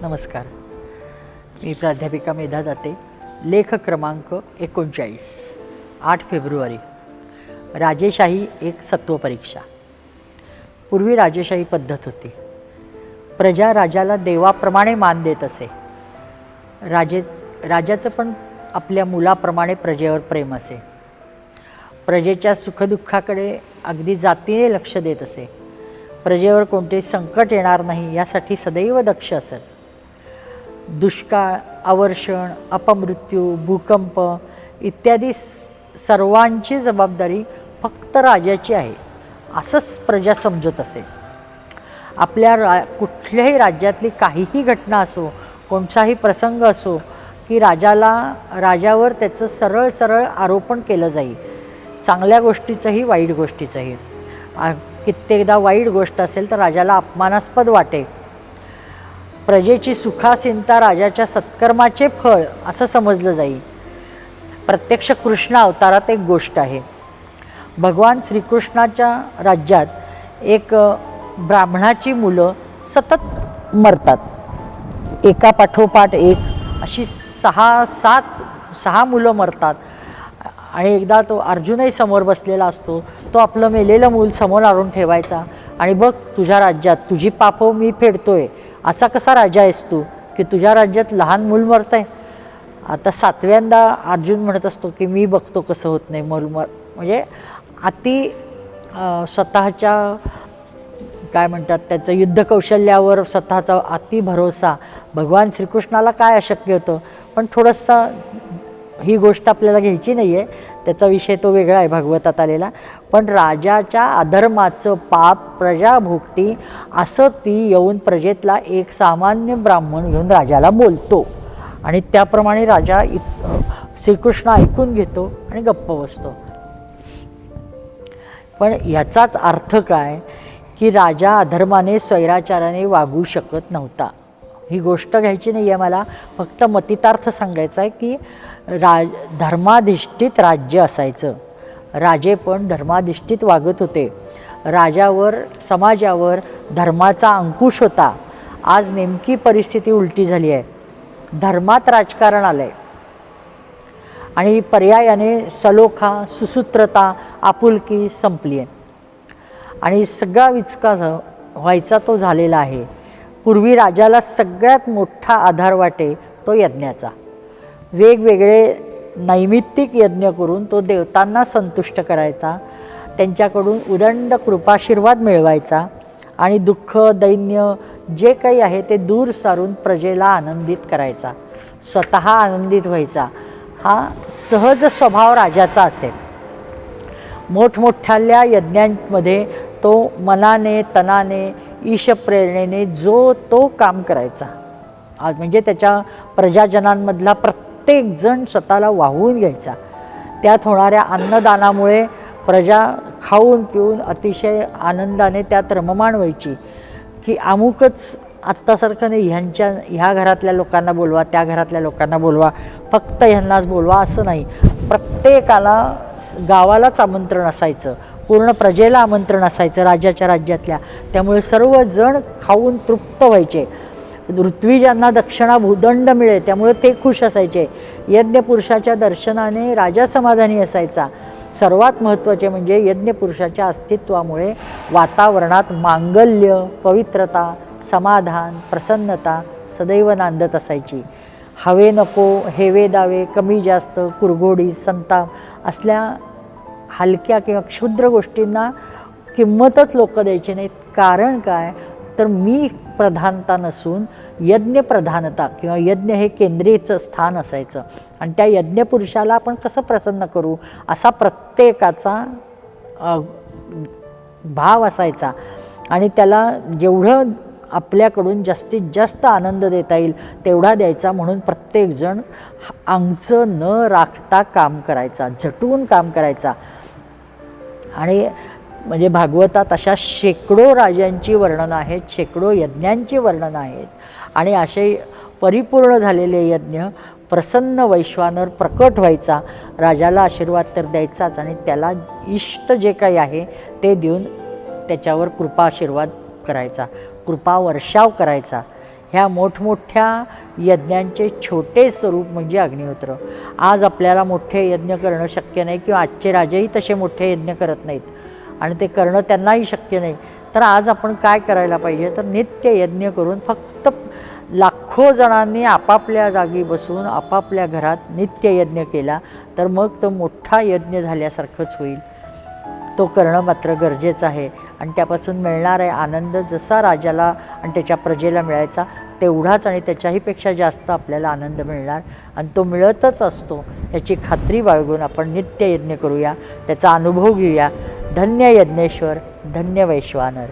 नमस्कार. मी प्राध्यापिका मेधा दाते. लेख क्रमांक एकोणचाळीस. आठ फेब्रुवारी. राजेशाही एक सत्व परीक्षा. पूर्वी राजेशाही पद्धत होती. प्रजा राजाला देवाप्रमाणे मान देत असे. राजे राजाचं पण आपल्या मुलाप्रमाणे प्रजेवर प्रेम असे. प्रजेच्या सुखदुःखाकडे अगदी जातीने लक्ष देत असे. प्रजेवर कोणते संकट येणार नाही यासाठी सदैव दक्ष असत. दुष्काळ अवर्षण अपमृत्यू भूकंप इत्यादी स- सर्वांची जबाबदारी फक्त राजाची आहे. असंच प्रजा समजत असे. आपल्या रा कुठल्याही राज्यातली काहीही घटना असो कोणताही प्रसंग असो की राजाला राजावर त्याचं सरळ सरळ आरोपण केलं जाईल चांगल्या गोष्टीचंही वाईट गोष्टीचंही. कित्येकदा वाईट गोष्ट असेल तर राजाला अपमानास्पद वाटे प्रजेची सुखासिंता राजाच्या सत्कर्माचे फळ असं समजलं जाईल प्रत्यक्ष कृष्ण अवतारात एक गोष्ट आहे. भगवान श्रीकृष्णाच्या राज्यात एक ब्राह्मणाची मुलं सतत मरतात. एका पाठोपाठ एक अशी सहा सात सहा मुलं मरतात. आणि एकदा तो अर्जुनही समोर बसलेला असतो. तो आपलं मेलेलं मूल समोर आणून ठेवायचा. आणि बघ तुझ्या राज्यात तुझी पापं मी फेडतोय. असा कसा राजा आहेस तू की तुझ्या राज्यात लहान मूल आहे आता सातव्यांदा अर्जुन म्हणत असतो की मी बघतो कसं होत नाही मूल मर म्हणजे अति स्वतःच्या काय म्हणतात त्याचं युद्ध कौशल्यावर स्वतःचा अति भरोसा. भगवान श्रीकृष्णाला काय अशक्य होतं? पण थोडंसं ही गोष्ट आपल्याला घ्यायची नाही आहे त्याचा विषय तो वेगळा आहे भागवतात आलेला. पण राजाच्या अधर्माचं पाप प्रजा भोगती असं ती येऊन प्रजेतला एक सामान्य ब्राह्मण घेऊन राजाला बोलतो. आणि त्याप्रमाणे राजा इत श्रीकृष्ण ऐकून घेतो आणि गप्प बसतो. पण याचाच अर्थ काय? की राजा अधर्माने स्वैराचाराने वागू शकत नव्हता. ही गोष्ट घ्यायची नाही आहे मला. फक्त मतितार्थ सांगायचा आहे की राज धर्माधिष्ठित राज्य असायचं. राजे पण धर्माधिष्ठित वागत होते. राजावर समाजावर धर्माचा अंकुश होता. आज नेमकी परिस्थिती उलटी झाली आहे. धर्मात राजकारण आलं आहे आणि पर्यायाने सलोखा सुसूत्रता आपुलकी संपली आहे. आणि सगळा विचका व्हायचा तो झालेला आहे. पूर्वी राजाला सगळ्यात मोठा आधार वाटे तो यज्ञाचा. वेगवेगळे नैमित्तिक यज्ञ करून तो देवतांना संतुष्ट करायचा त्यांच्याकडून उदंड कृपाशीर्वाद मिळवायचा आणि दुःख दैन्य जे काही आहे ते दूर सारून प्रजेला आनंदित करायचा. स्वतः आनंदित व्हायचा. हा सहज स्वभाव राजाचा असेल. मोठमोठ्याल्या यज्ञांमध्ये तो मनाने तनाने ईशप्रेरणेने जो तो काम करायचा. आज म्हणजे त्याच्या प्रजाजनांमधला प्रत्येक जण स्वतःला वाहून घ्यायचा. त्यात होणाऱ्या अन्नदानामुळे प्रजा खाऊन पिऊन अतिशय आनंदाने त्यात रममाण व्हायची. की अमुकच आत्तासारखं नाही ह्यांच्या ह्या घरातल्या लोकांना बोलवा त्या घरातल्या लोकांना बोलवा फक्त ह्यांनाच बोलवा असं नाही. प्रत्येकाला गावालाच आमंत्रण असायचं. पूर्ण प्रजेला आमंत्रण असायचं राज्याच्या राज्यातल्या. त्यामुळे सर्वजण खाऊन तृप्त व्हायचे. ऋत्विजांना दक्षिणा भूदंड मिळे त्यामुळे ते खुश असायचे. यज्ञपुरुषाच्या दर्शनाने राजा समाधानी असायचा. सर्वात महत्त्वाचे म्हणजे यज्ञपुरुषाच्या अस्तित्वामुळे वातावरणात मांगल्य पवित्रता समाधान प्रसन्नता सदैव नांदत असायची. हवे नको हेवे दावे कमी जास्त कुरघोडी संताप असल्या हलक्या किंवा क्षुद्र गोष्टींना किंमतच लोक द्यायची नाहीत. कारण काय? तर मी प्रधानता नसून यज्ञ प्रधानता किंवा यज्ञ हे केंद्रीयचं स्थान असायचं. आणि त्या यज्ञपुरुषाला आपण कसं प्रसन्न करू? असा प्रत्येकाचा भाव असायचा. आणि त्याला जेवढं आपल्याकडून जास्तीत जास्त आनंद देता येईल तेवढा द्यायचा. म्हणून प्रत्येकजण आमचं न राखता काम करायचा. झटून काम करायचा. आणि म्हणजे भागवतात अशा शेकडो राजांची वर्णनं आहेत शेकडो यज्ञांची वर्णनं आहेत. आणि असे परिपूर्ण झालेले यज्ञ प्रसन्न वैश्वानर प्रकट व्हायचा राजाला आशीर्वाद तर द्यायचाच आणि त्याला इष्ट जे काही आहे ते देऊन त्याच्यावर कृपा आशीर्वाद करायचा कृपा वर्षाव करायचा. ह्या मोठमोठ्या यज्ञांचे छोटे स्वरूप म्हणजे अग्निहोत्र. आज आपल्याला मोठे यज्ञ करणं शक्य नाही किंवा आजचे राजेही तसे मोठे यज्ञ करत नाहीत आणि ते करणं त्यांनाही शक्य नाही. तर आज आपण काय करायला पाहिजे? तर नित्य यज्ञ करून फक्त लाखो जणांनी आपापल्या जागी बसून आपापल्या घरात नित्य यज्ञ केला तर मग तो मोठा यज्ञ झाल्यासारखंच होईल. तो करणं मात्र गरजेचं आहे. आणि त्यापासून मिळणारा आनंद जसा राजाला आणि त्याच्या प्रजेला मिळायचा तेवढाच आणि त्याच्याहीपेक्षा जास्त आपल्याला आनंद मिळणार. आणि तो मिळतच असतो याची खात्री बाळगून आपण नित्य यज्ञ करूया त्याचा अनुभव घेऊया. धन्य यज्ञेश्वर धन्य वैश्वानर.